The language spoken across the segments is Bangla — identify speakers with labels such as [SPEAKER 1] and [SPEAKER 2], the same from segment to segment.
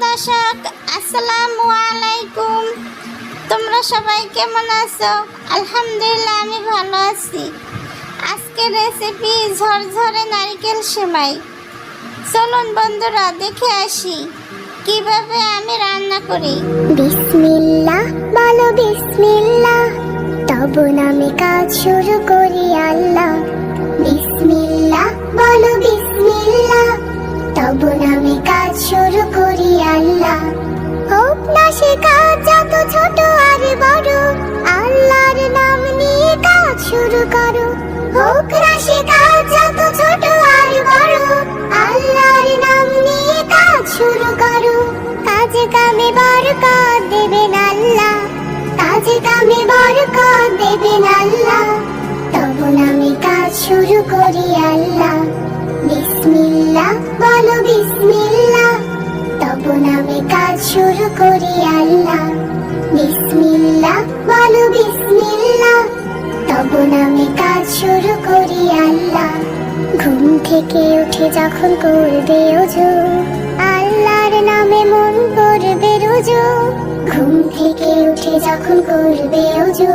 [SPEAKER 1] দর্শক, আসসালামু আলাইকুম। তোমরা সবাই কেমন আছো? আলহামদুলিল্লাহ, আমি ভালো আছি। আজকের রেসিপি ঝরঝরে নারকেল সেমাই। চলুন বন্ধুরা, দেখে আসি। কীভাবে আমি রান্না করি?
[SPEAKER 2] বিসমিল্লাহ, বলো বিসমিল্লাহ। তব নামে কাজ শুরু করি তব নামে কাজ শুরু করি, আল্লাহ। হোক না সে কাজ যত ছোট আর বড়, আল্লাহর নাম নিয়ে কাজ শুরু করো। হোক না সে কাজ যত ছোট আর বড়, আল্লাহর নাম নিয়ে কাজ শুরু করো। কাজে কামে বরকত দেবেন আল্লাহ, কাজে কামে বরকত দেবেন আল্লাহ। তখন আমি কাজ শুরু করি বলো বিসমিল্লাহ তখন আমি কাজ শুরু করি আল্লাহ। বিসমিল্লাহ, বলো বিসমিল্লাহ তখন আমি কাজ শুরু করি আল্লাহ। ঘুম থেকে উঠে যখন করবে ওজো আল্লাহর নামে মন করবে রোজো। ঘুম থেকে উঠে যখন করবে ওজো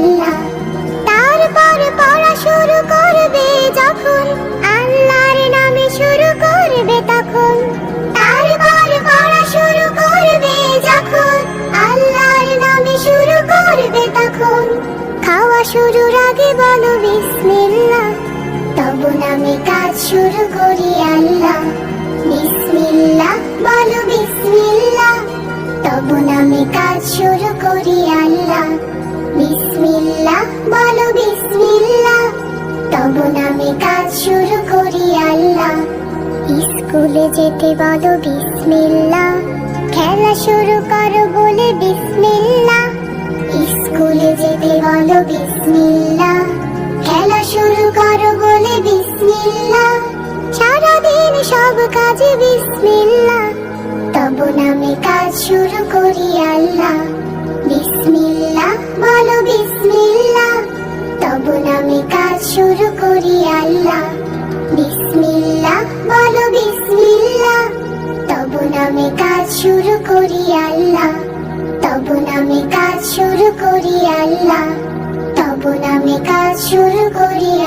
[SPEAKER 2] আমি কাজ শুরু করি আল্লাহ। বিসমিল্লাহ, বলো বিসমিল্লাহ। তখন আমি কাজ শুরু করি আল্লাহ। বিসমিল্লাহ, বলো বিসমিল্লাহ। তখন আমি কাজ শুরু করি আল্লাহ। স্কুলে যেতে বলো বিসমিল্লাহ। খেলা শুরু করো বলে বিসমিল্লাহ। সব কাজে বিসমিল্লাহ। তখন আমি কাজ শুরু করি আল্লাহ। বিসমিল্লাহ, বলো বিসমিল্লাহ। তখন আমি কাজ শুরু করি আল্লাহ। বিসমিল্লাহ, বলো বিসমিল্লাহ। তখন আমি কাজ শুরু করি আল্লাহ। তখন আমি কাজ শুরু করি আল্লাহ। তখন আমি কাজ শুরু করি